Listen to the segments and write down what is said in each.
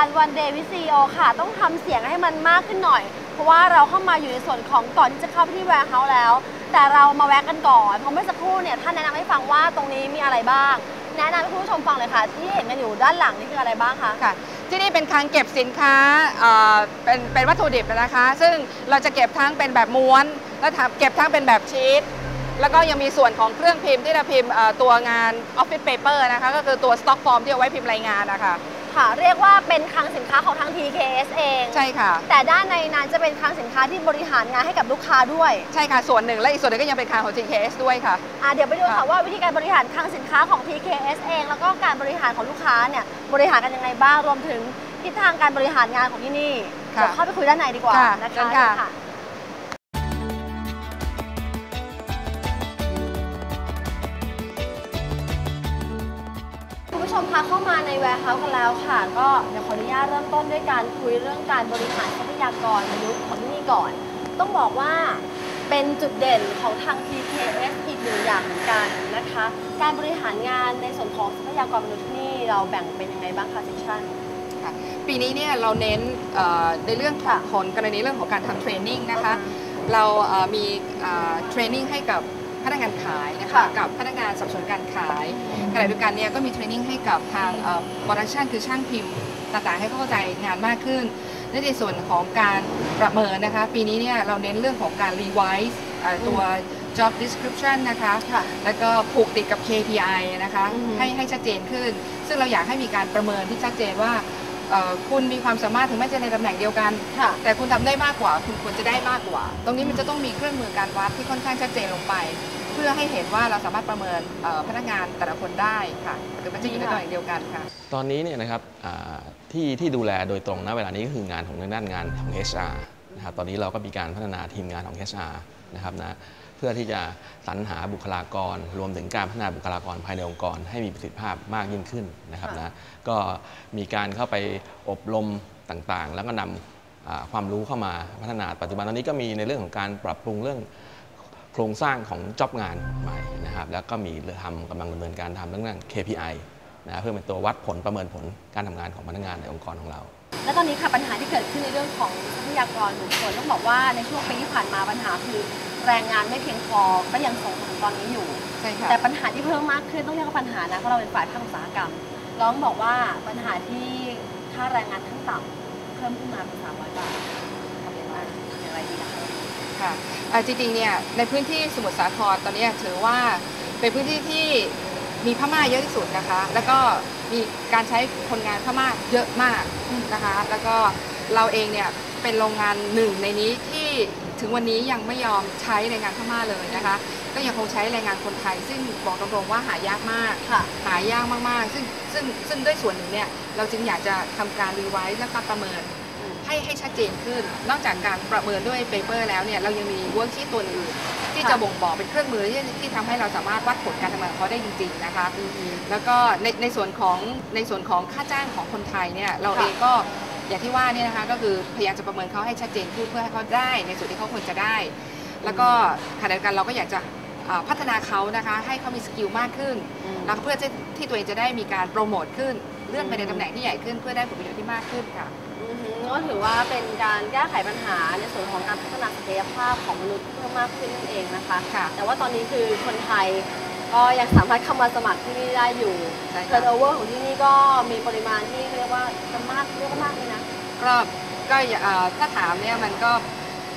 การ One Day with CEO ค่ะ ต้องทำเสียงให้มันมากขึ้นหน่อย เพราะว่าเราเข้ามาอยู่ในส่วนของก่อนที่จะเข้าไปที่ warehouse แล้ว แต่เรามาแวะกันก่อนเพราะเมื่อสักครู่เนี่ยท่านแนะนำให้ฟังว่าตรงนี้มีอะไรบ้าง แนะนำให้คุณผู้ชมฟังเลยค่ะ ที่เห็นกันอยู่ด้านหลังนี่คืออะไรบ้างคะค่ะที่นี่เป็นคลังเก็บสินค้าเอ่อเป็นเป็นวัตถุดิบนะคะ ซึ่งเราจะเก็บทั้งเป็นแบบม้วน และทำเก็บทั้งเป็นแบบชีตแล้วก็ยังมีส่วนของเครื่องพิมพ์ที่เราพิมพ์ตัวงาน Office Paper นะคะ ก็คือตัว Stock Form ที่เอาไว้พิมพ์รายงานนะคะ ค่ะ เรียกว่าเป็นคลังสินค้าของทาง TKS เอง ใช่ค่ะ แต่ด้านในนั้นจะเป็นคลังสินค้าที่บริหารงานให้กับลูกค้าด้วย ใช่ค่ะ ส่วนหนึ่งและอีกส่วนหนึ่งก็ยังเป็นคลังของ GKS ด้วยค่ะอะ เดี๋ยวไปดูค่ะค่ะว่าวิธีการบริหารคลังสินค้าของ TKS เอง แล้วก็การบริหารของลูกค้าเนี่ยบริหารกันยังไงบ้างรวมถึงทิศทางการบริหารงานของที่นี่ค่ะเดี๋ยวเข้าไปคุยด้านในดีกว่าค่ะนะคะเชิญค่ะ คุณผู้ชมคะเข้ามาใน warehouse กันแล้วค่ะ ก็เดี๋ยวขออนุญาตเริ่มต้นด้วยการคุยเรื่องการบริหารทรัพยากรมนุษย์ของที่นี่ก่อน ต้องบอกว่าเป็นจุดเด่นของทาง TKS อีกหนึ่งอย่างเหมือนกันนะคะ การบริหารงานในส่วนของทรัพยากรมนุษย์ที่นี่เราแบ่งเป็นยังไงบ้างคะเซสชั่นค่ะปีนี้เนี่ยเราเน้นเอ่อในเรื่องของคนกรณีเรื่องของการทำเทรนนิ่งนะคะ เราเอ่อมีเทรนนิ่งให้กับ พนักงานขายนะคะค่ะกับพนักงานสับสนการขายขณะเดียวกันเนี่ยก็มีเทรนนิ่งให้กับทางโปรดักชันคือช่างพิมพ์ต่างๆ ให้เข้าใจงานมากขึ้นและในส่วนของการประเมินนะคะ ปีนี้เนี่ยเราเน้นเรื่องของการ revise เอ่อตัว job description นะคะค่ะแล้วก็ผูกติดกับ KPI นะคะอือฮึให้ให้ชัดเจนขึ้น ซึ่งเราอยากให้มีการประเมินที่ชัดเจนว่า เอ่อคุณมีความสามารถถึงแม้จะในตำแหน่งเดียวกัน ค่ะ แต่คุณทำได้มากกว่า คุณควรจะได้มากกว่า ตรงนี้มันจะต้องมีเครื่องมือการวัดที่ค่อนข้างชัดเจนลงไป เพื่อให้เห็นว่าเราสามารถประเมินเอ่อพนักงานแต่ละคนได้ค่ะหรือมันจะอยู่ในตำแหน่งเดียวกันค่ะ ตอนนี้เนี่ยนะครับอ่าที่ที่ดูแลโดยตรงณเวลานี้ก็คืองานของทางด้านงานของ HR นะครับตอนนี้เราก็มีการพัฒนาทีมงานของ HR นะครับนะเพื่อที่จะสรรหาบุคลากร รวมถึงการพัฒนาบุคลากรภายในองค์กร ให้มีประสิทธิภาพมากยิ่งขึ้นนะครับค่ะนะก็มีการเข้าไปอบรมต่างๆ แล้วก็นำอ่าความรู้เข้ามาพัฒนาปัจจุบันตอนนี้ก็มีในเรื่องของการปรับปรุงเรื่องโครงสร้างของจ็อบงานใหม่นะครับแล้วก็มีทำกำลังดำเนินการทำเรื่อง KPI นะเพื่อเป็นตัววัดผลประเมินผลการทำงานของพนักงานในองค์กรของเรา และตอนนี้ค่ะปัญหาที่เกิดขึ้นในเรื่องของทรัพยากรบุคคลต้องบอกว่าในช่วงปีที่ผ่านมาปัญหาคือ แรงงานไม่เพียงพอก็ยังส่งผลตอนนี้อยู่ ใช่ค่ะแต่ปัญหาที่เพิ่มมากขึ้นต้องเรียกว่าปัญหานะเพราะเราเป็นฝ่ายภาคอุตสาหกรรมเราต้องบอกว่าปัญหาที่ค่าแรงงานขั้นต่ำเพิ่มขึ้นมาเป็น300บาททำอย่างไรอย่างไรดีนะคะค่ะอ่าจริงๆเนี่ยในพื้นที่สมุทรสาครตอนนี้ถือว่าเป็นพื้นที่ที่มีพม่าเยอะที่สุดนะคะ แล้วก็มีการใช้คนงานพม่าเยอะมากนะคะ แล้วก็เราเองเนี่ยเป็นโรงงานหนึ่งในนี้ที่ ถึงวันนี้ยังไม่ยอมใช้แรงงานพม่าเลยนะคะ ก็ยังคงใช้แรงงานคนไทย ซึ่งบอกตรงๆว่าหายากมากค่ะหายากมากๆ ซึ่งซึ่งซึ่งด้วยส่วนหนึ่งเนี่ยเราจึงอยากจะทำการรีไวซ์และการประเมินให้ให้ชัดเจนขึ้น นอกจากการประเมินด้วยเปเปอร์แล้วเนี่ยเรายังมีเวิร์กชีตตัวอื่นที่ค่ะจะบ่งบอกเป็นเครื่องมือที่ที่ทำให้เราสามารถวัดผลการทำงานของเขาได้จริง ๆ นะคะ แล้วก็ในในส่วนของในส่วนของค่าจ้างของคนไทยเนี่ยเราค่ะเองก็ อย่างที่ว่าเนี่ยนะคะก็คือพยายามจะประเมินเขาให้ชัดเจนขึ้นเพื่อให้เขาได้ในส่วนที่เขาควรจะได้ แล้วก็ขณะเดียวกันเราก็อยากจะอ่าพัฒนาเขานะคะให้เขามีสกิลมากขึ้นแล้วก็เพื่อที่ที่ตัวเองจะได้มีการโปรโมทขึ้นเลื่อนไปในตำแหน่งที่ใหญ่ขึ้นเพื่อได้ผลประโยชน์ที่มากขึ้นค่ะอือหือก็ถือว่าเป็นการแก้ไขปัญหาในส่วนของการพัฒนาศักยภาพของมนุษย์เพิ่มมากขึ้นนั่นเองนะคะค่ะแต่ว่าตอนนี้คือคนไทยก็ยังสามารถเข้ามาสมัครที่นี่ได้อยู่ใช่ค่ะเทิร์นโอเวอร์ของที่นี่ก็มีปริมาณที่เรียกว่าจะมากเรียกว่ามากเลยนะ ก็ก็อย่าเอ่อถ้าถามเนี่ยมันก็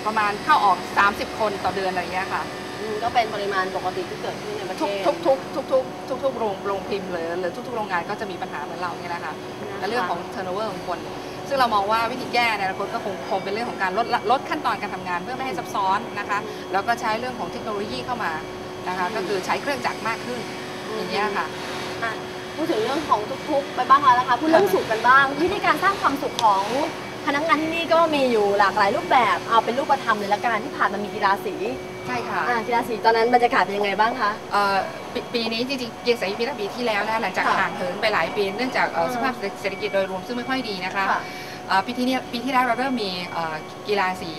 ประมาณเข้าออก 30 คนต่อเดือนอะไรอย่างเงี้ยค่ะอืมก็เป็นปริมาณปกติที่เกิดขึ้นในประเททุกศทุกทุกทุกทุกทุกทุกโรงโรงพิมพ์หรือหรือทุกๆโรงงานก็จะมีปัญหาเหมือนเราเนี่ยแหละค่ะนะคะและเรื่องของ turnover ของคน ซึ่งเรามองว่าวิธีแก้ในอนาคตก็คงคงเป็นเรื่องของการลดลดขั้นตอนการทำงานเพื่อไม่ให้ซับซ้อนนะคะแล้วก็ใช้เรื่องของเทคโนโลยีเข้ามานะคะก็คือใช้เครื่องจักรมากขึ้นอย่างเงี้ยค่ะอะพู ดถึงเรื่องของทุกๆ ไปบ้างแล้วนะคะพูดเรื่องสุขกันบ้าง วิธีการสร้างความสุขของพนักงานที่นี่ก็มีอยู่หลากหลายรูปแบบเอาเป็นรูปธรรมเลยละกันที่ผ่านมามีกีฬาสีใช่ค่ะอ่ากีฬาสีตอนนั้นบรรยากาศเป็นยังไงบ้างคะเอ่อปปีนี้จริงๆเกียรติศรีปีตั้งปีที่แล้วนะคะหลังจากค่ะห่างเหินไปหลายปีเนื่องจากเอ่ออืมสภาพเศรษฐกิจโดยรวมซึ่งไม่ค่อยดีนะคะค่ะเอ่อปีที่นี้ปีที่แล้วเราเริ่มมีเอ่อกีฬาสี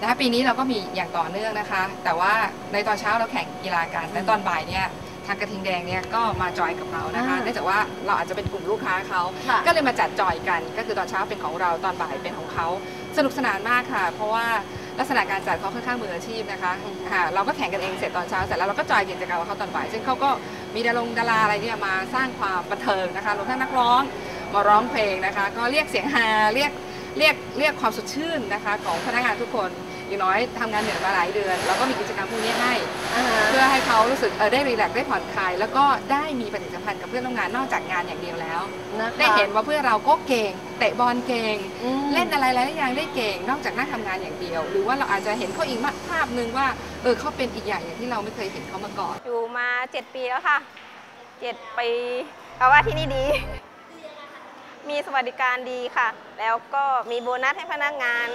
นะคะปีนี้เราก็มีอย่างต่อเนื่องนะคะ แต่ว่าในตอนเช้าเราแข่งกีฬากันแต่ตอนบ่ายเนี่ย ทางกระทิงแดงเนี่ยก็มาจอยกับเรานะคะอ่าเนื่องจากว่าเราอาจจะเป็นกลุ่มลูกค้าเขาค่ะก็เลยมาจัดจอยกัน ก็คือตอนเช้าเป็นของเราตอนบ่ายเป็นของเขาสนุกสนานมากค่ะ เพราะว่าลักษณะการจัดเขาค่อนข้างมืออาชีพนะคะค่ะเราก็แข่งกันเองเสร็จตอนเช้าเสร็จแล้วเราก็จอยกิจกรรมกับเขาตอนบ่าย ซึ่งเขาก็มีดารงดาราอะไรเนี่ยมาสร้างความบันเทิงนะคะรวมทั้งนักร้องมาร้องเพลงนะคะ ก็เรียกเสียงฮาเรียกเรียกเรียกความสดชื่นนะคะ ของพนักงานทุกคน อย่างน้อยทำงานเหนื่อยมาหลายเดือนเราก็มีกิจกรรมพวกนี้ให้อ่าฮะเพื่อให้เขารู้สึกเออได้รีแลกซ์ได้ผ่อนคลาย แล้วก็ได้มีปฏิสัมพันธ์กับเพื่อนร่วมงานนอกจากงานอย่างเดียวแล้วนะคะได้เห็นว่าเพื่อนเราก็เก่งเตะบอลเก่งอืมเล่นอะไรหลายๆอย่างได้เก่ง นอกจากนั่งทำงานอย่างเดียว หรือว่าเราอาจจะเห็นเขาอีกภาพหนึ่งว่าเออเขาเป็นอีกอย่างอย่างที่เราไม่เคยเห็นเขามาก่อนอยู่มา 7 ปีแล้วค่ะ 7 ปีเพราะว่าที่นี่ดีมีสวัสดิการดีค่ะ แล้วก็มีโบนัสให้พนักงาน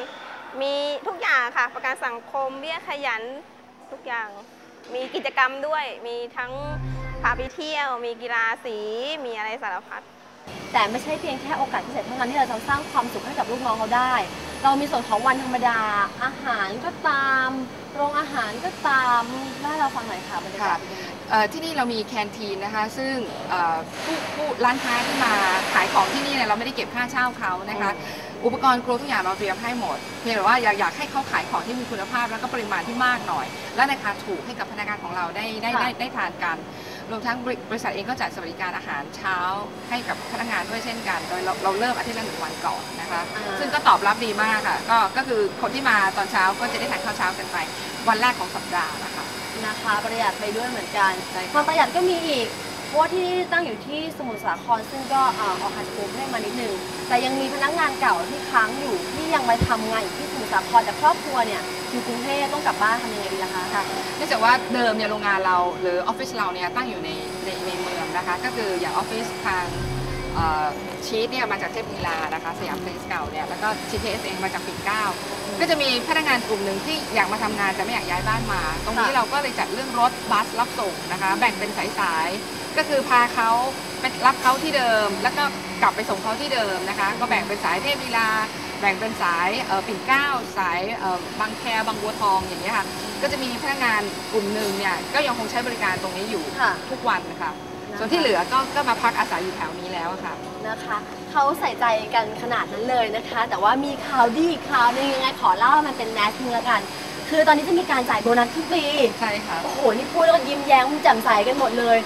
มีทุกอย่างค่ะ ประกันสังคมเบี้ยขยันทุกอย่าง มีกิจกรรมด้วย มีทั้งพาไปเที่ยว มีกีฬาสี มีอะไรสารพัด แต่ไม่ใช่เพียงแค่โอกาสพิเศษเท่านั้นที่เราจะสร้างความสุขให้กับลูกน้องเขาได้ เรามีส่วนของวันธรรมดา อาหารก็ตาม โรงอาหารก็ตามเล่าให้เราฟังหน่อยค่ะบรรยากาศเป็นยังไง เอ่อที่นี่เรามีแคนทีนนะคะ ซึ่งเอ่อผู้ผู้ร้านค้าที่มาขายของที่นี่เนี่ยเราไม่ได้เก็บค่าเช่าเขานะคะอุ ปกรณ์ครัวทุกอย่างเราเตรียมให้หมด เพียงแต่ว่าอยากอยากให้เขาขายของที่มีคุณภาพ แล้วก็ปริมาณที่มากหน่อย และราคาถูกให้กับพนักงานของเราได้ได้ค่ะได้ได้ทานกัน รวมทั้งบริบริษัทเองก็จัดสวัสดิการอาหารเช้าให้กับพนักงานด้วยเช่นกัน โดยเราเราเริ่มอาทิตย์ละหนึ่งวันก่อนนะคะ อ่า ซึ่งก็ตอบรับดีมากค่ะ ก็ก็คือคนที่มาตอนเช้าก็จะได้ทานข้าวเช้ากันไป วันแรกของสัปดาห์นะคะ นะคะ ประหยัดไปด้วยเหมือนกันใช่ค่ะ ความประหยัดก็มีอีกเพ ราะว่าที่นี่ตั้งอยู่ที่สมุทรสาครซึ่งก็อ่าออกหาจากกรุงเทพมานิดนึงแต่ยังมีพนักงานเก่าที่ค้างอยู่ที่ยังมาทำงานอยู่ที่สมุทรสาครแต่ครอบครัวเนี่ยอยู่กรุงเทพต้องกลับบ้านทำยังไงดีล่ะคะ ค่ะเนื่องจากว่าเดิมเนี่ยโรงงานเราหรือออฟฟิศเราเนี่ยตั้งอยู่ในในในเมืองนะคะ ก็คืออย่างออฟฟิศทางเอ่อชีสเนี่ยมาจากเทพลีลานะคะสยามเพลสเก่าเนี่ยแล้วก็ GTS เองมาจากปิ่นเกล้าก็จะมีพนักงานกลุ่มหนึ่งที่อยากมาทำงานแต่ไม่อยากย้ายบ้านมา ตรงนี้ค่ะ เราก็เลยจัดเรื่องรถบัสรับส่งนะคะ แบ่งเป็นสายๆ ก็คือพาเขาไปรับเขาที่เดิม แล้วก็กลับไปส่งเขาที่เดิมนะคะ ก็แบ่งเป็นสายเทพลีลา แบ่งเป็นสายเอ่อปิ่นเกล้า สายเอ่อบางแคบางบัวทองอย่างเงี้ยค่ะ ก็จะมีพนักงานกลุ่มหนึ่งเนี่ยก็ยังคงใช้บริการตรงนี้อยู่ค่ะทุกวันนะคะส่วนที่เหลือก็ก็มาพักอาศัยอยู่แถวนี้แล้วค่ะนะคะเขาใส่ใจกันขนาดนั้นเลยนะคะ แต่ว่ามีข่าวดีอีกข่าวหนึงยังไงขอเล่าให้มันเป็นแมสนึงละกัน คือตอนนี้จะมีการจ่ายโบนัสทุกปีใช่ค่ะโอ้โหนี่พูดแล้วก็ยิ้มแย้มแจ่มใสกันหมดเลย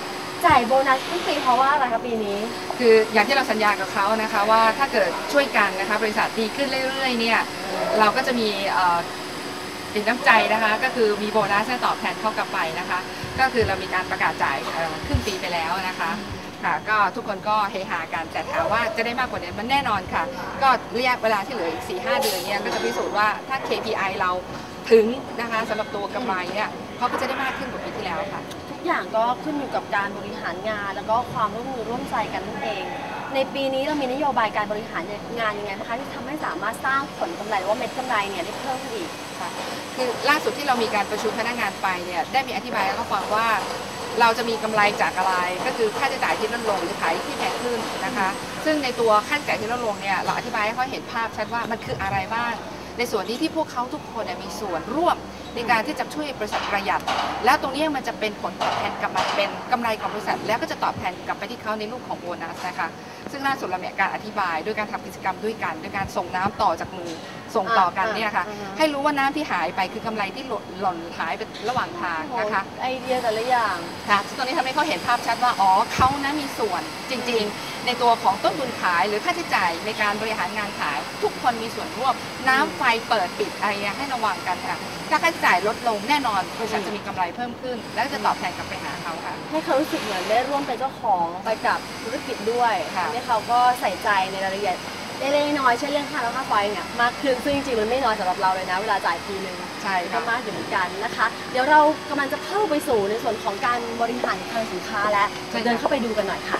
จ่ายโบนัสทุกปีเพราะว่าอะไรคะปีนี้ คืออย่างที่เราสัญญากับเขานะคะว่าถ้าเกิดช่วยกันนะคะบริษัทดีขึ้นเรื่อยๆเนี่ยเราก็จะมีสินน้ำใจนะคะก็คือมีโบนัสตอบแทนเข้ากลับไปนะคะ ก็คือเรามีการประกาศจ่ายครึ่งปีไปแล้วนะคะค่ะก็ทุกคนก็เฮฮากันแต่ถามว่าจะได้มากกว่านี้มันแน่นอนค่ะ ก็ระยะเวลาที่เหลืออีก 4-5 เดือนเนี่ยก็จะพิสูจน์ว่าถ้า KPI เราถึงนะคะสำหรับตัวกำไรเนี่ยเขาก็จะได้มากขึ้นกว่าปีที่แล้วค่ะ กอย่างก็ขึ้นอยู่กับการบริหารงาน แล้วก็ความร่วมมือร่วมใจกันนั่นเอง ในปีนี้เรามีนโยบายการบริหารงานยังไงนะคะที่ทำให้สามารถสร้างผลกำไรว่าเม็ดกำไรเนี่ยได้เพิ่มขึ้นอีกค่ะคือล่าสุดที่เรามีการประชุมพนักงานไปเนี่ยได้มีอธิบายให้เขาฟังว่าเราจะมีกำไรจากอะไร ก็คือค่าใช้จ่ายที่ลดลงหรือขายที่แพงขึ้นนะคะ ซึ่งในตัวค่าใช้จ่ายที่ลดลงเนี่ยเราอธิบายให้เขาเห็นภาพชัดว่ามันคืออะไรบ้าง ในส่วนนี้ที่พวกเขาทุกคนเนี่ยมีส่วนร่วม ในการที่จะช่วยบริษัทประหยัด แล้วตรงนี้มันจะเป็นผลตอบแทนกลับมาเป็นกำไรของบริษัท แล้วก็จะตอบแทนกลับไปที่เขาในรูปของโบนัสนะคะซึ่งล่าสุดเรามีการอธิบายด้วยการทำกิจกรรมด้วยกันด้วยการส่งน้ำต่อจากมือ ส่งต่อกันเนี่ยค่ะอ่าอ่าให้รู้ว่าน้ำที่หายไปคือกำไรที่หล่นหล่นหายไประหว่างทางนะคะ ไอเดียแต่ละอย่างค่ะซึ่งตรงนี้ทำให้เขาเห็นภาพชัดว่า อ๋อเขานะมีส่วนจริง ๆ ในตัวของต้นทุนขายหรือค่าใช้จ่ายในการบริหารงานขาย ทุกคนมีส่วนร่วมน้ำไฟเปิดปิดอะไรเนี่ยให้ระวังกันค่ะถ้าค่าใช้จ่ายลดลงแน่นอนบริษัทจะมีกำไรเพิ่มขึ้น แล้วจะตอบแทนกลับไปหาเขาค่ะ ให้เขารู้สึกเหมือนได้ร่วมเป็นเจ้าของไปกับธุรกิจด้วยค่ะทำให้เขาก็ใส่ใจในรายละเอียด เล็กๆน้อยๆเช่นเรื่องค่าแล้วค่าไฟเนี่ยมากขึ้นซึ่งจริงๆมันไม่น้อยสำหรับเราเลยนะ เวลาจ่ายทีนึงใช่ก็ค่ะมากอยู่เหมือนกันนะคะ เดี๋ยวเรากำลังจะเข้าไปสู่ในส่วนของการบริหารคลังสินค้าแล้วใช่ค่ะ เดินเข้าไปดูกันหน่อยค่ะ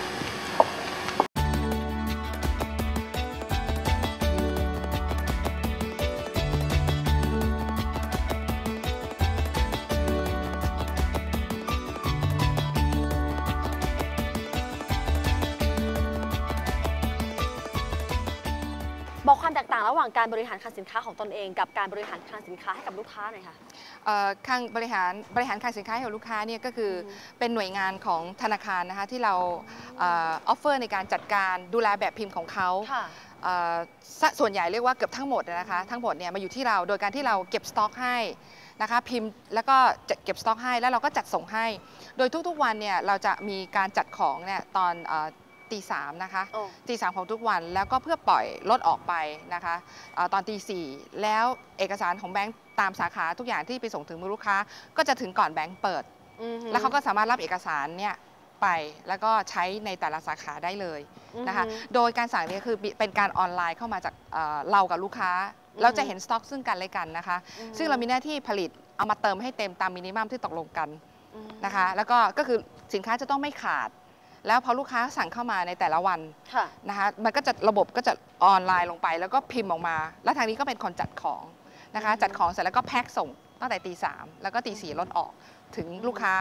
ามแตกต่างระหว่างการบริหารคลังสินค้าของตนเอง กับการบริหารคลังสินค้าให้กับลูกค้าหน่อยค่ะเอ่อข้างบริหารบริหารขายสินค้าให้กับลูกค้าเนี่ยก็คืออมเป็นหน่วยงานของธนาคารนะคะที่เราเออฟเฟอร์ในการจัดการดูแลแบบพิมพ์ของเขาค่ะเอ่อสส่วนใหญ่เรียกว่าเกือบทั้งหมดนะคะทั้งหมดเนี่ยมาอยู่ที่เราโดยการที่เราเก็บสต็อกให้นะคะพิมพ์แล้วก็จัดเก็บสต็อกให้แล้วเราก็จัดส่งให้ โดยทุกๆวันเนี่ยเราจะมีการจัดของเนี่ยตอนเอ่อ ตีสามนะคะโอ้ตีสามของทุกวันแล้วก็เพื่อปล่อยรถออกไปนะคะเออตอนตีสี่แล้วเอกสารของแบงก์ตามสาขาทุกอย่างที่ไปส่งถึงมือลูกค้า ก็จะถึงก่อนแบงก์เปิดอือหือแล้วเขาก็สามารถรับเอกสารเนี่ยไปแล้วก็ใช้ในแต่ละสาขาได้เลยนะคะอือหือโดยการสั่งเนี่ยคือเป็นการออนไลน์เข้ามาจากเอ่อเรากับลูกค้า เราจะเห็นสต็อกซึ่งกันและกันนะคะอือหือซึ่งเรามีหน้าที่ผลิตเอามาเติมให้เต็มตามมินิมัมที่ตกลงกันอืมนะคะ แล้วก็ก็คือสินค้าจะต้องไม่ขาด แล้วพอลูกค้าสั่งเข้ามาในแต่ละวันค่ะนะคะมันก็จะระบบก็จะออนไลน์ลงไป แล้วก็พิมพ์ออกมา แล้วทางนี้ก็เป็นคนจัดของนะคะอืมจัดของเสร็จแล้วก็แพ็คส่งตั้งแต่ตีสามแล้วก็ตีสี่รถออกถึงลูกค้า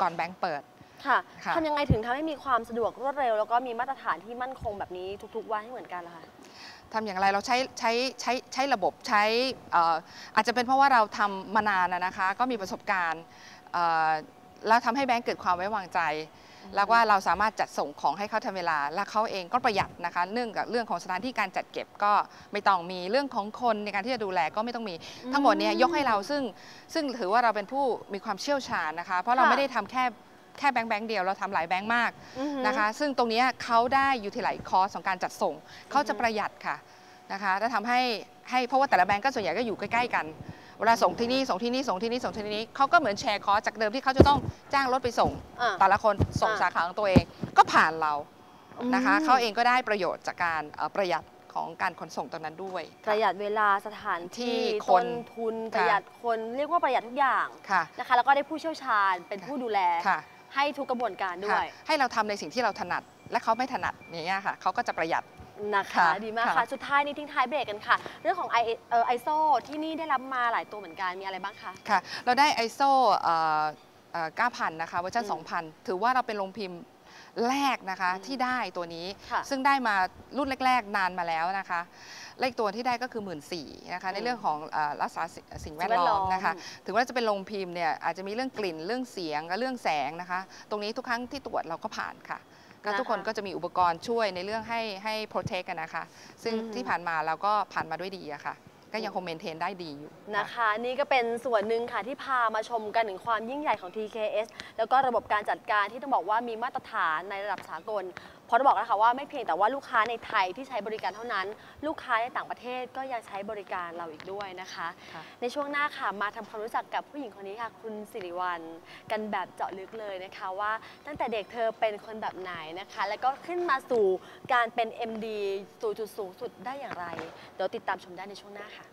ก่อนแบงก์เปิดค่ะค่ะทำยังไงถึงทำให้มีความสะดวกรวดเร็ว แล้วก็มีมาตรฐานที่มั่นคงแบบนี้ทุก ๆ วันให้เหมือนกันล่ะคะทำอย่างไรเราใช้ใช้ใช้ใช้ระบบใช้เอ่ออาจจะเป็นเพราะว่าเราทำมานานนะนะคะ ก็มีประสบการณ์เอ่อแล้วทำให้แบงก์เกิดความไว้วางใจ แล้วว่าเราสามารถจัดส่งของให้เขาทันเวลา และเขาเองก็ประหยัดนะคะเรื่องกับเรื่องของสถานที่การจัดเก็บก็ไม่ต้องมีเรื่องของคนในการที่จะดูแลก็ไม่ต้องมีอืมทั้งหมดเนี่ยยกให้เราซึ่งซึ่งถือว่าเราเป็นผู้มีความเชี่ยวชาญนะคะ เพราะเราค่ะไม่ได้ทำแค่แค่แบงค์แบงค์เดียวเราทำหลายแบงค์มากอือหือนะคะ ซึ่งตรงเนี้ยเขาได้ยูทิลไลคอสของการจัดส่งเขาจะอือฮึประหยัดค่ะนะคะและทำให้ให้เพราะว่าแต่ละแบงก์ก็ส่วนใหญ่ก็อยู่ใกล้ ๆ กัน เวลาส่งที่นี่ส่งที่นี่ส่งที่นี่ส่งที่นี่เขาก็เหมือนแชร์คอสจากเดิมที่เขาจะต้องจ้างรถไปส่ง อะแต่ละคนส่งอะสาขาของตัวเองก็ผ่านเรานะคะอืมเขาเองก็ได้ประโยชน์จากการเอ่อประหยัดของการขนส่งตรงนั้นด้วย ประหยัดเวลาสถานที่ที่คนต้นทุนประหยัดคนเรียกว่าประหยัดทุกอย่างค่ะ นะคะ แล้วก็ได้ผู้เชี่ยวชาญเป็นผู้ดูแล ค่ะ ให้ทุกกระบวนการด้วค่ะยให้เราทำในสิ่งที่เราถนัดและเขาไม่ถนัดอย่างเงี้ยค่ะเขาก็จะประหยัด นะคะค่ะดีมากค่ะ ค่ะ สุดท้ายนี้ทิ้งท้ายเบรกกันค่ะ เรื่องของไอเออไอโซที่นี่ได้รับมาหลายตัวเหมือนกันมีอะไรบ้างคะ ค่ะ เราได้ ISO เอ่อเอ่อ9,000 นะคะเวอร์ชันอืม2,000 ถือว่าเราเป็นโรงพิมพ์แรกนะคะอืมที่ได้ตัวนี้ ค่ะซึ่งได้มารุ่นแรก ๆ นานมาแล้วนะคะเลขตัวที่ได้ก็คือ 1 4ื่นนะคะ ในเรื่องของเอ่อรักษาสิ่งสิ่งแวดล้อมนะคะ ถึงว่าจะเป็นโรงพิมพ์เนี่ยอาจจะมีเรื่องกลิ่นเรื่องเสียงและเรื่องแสงนะคะ ตรงนี้ทุกครั้งที่ตรวจเราก็ผ่านค่ะ ก็นะคะทุกคนก็จะมีอุปกรณ์ช่วยในเรื่องให้ให้ protect กันนะคะ ซึ่งอืมที่ผ่านมาเราก็ผ่านมาด้วยดีอะค่ะก็ยังคงเมนเทนได้ดีอยู่นะคะ นี่ก็เป็นส่วนหนึ่งค่ะที่พามาชมกันถึงความยิ่งใหญ่ของ TKS แล้วก็ระบบการจัดการที่ต้องบอกว่ามีมาตรฐานในระดับสากลเพราะจะบอกนะคะว่าไม่เพียงแต่ว่าลูกค้าในไทยที่ใช้บริการเท่านั้น ลูกค้าในต่างประเทศก็ยังใช้บริการเราอีกด้วยนะคะค่ะในช่วงหน้าค่ะมาทำความรู้จักกับผู้หญิงคนนี้ค่ะ คุณสิริวัลกันแบบเจาะลึกเลยนะคะว่าตั้งแต่เด็กเธอเป็นคนแบบไหนนะคะ แล้วก็ขึ้นมาสู่การเป็น MD สู่จุดสูงสุดได้อย่างไร เดี๋ยวติดตามชมได้ในช่วงหน้าค่ะ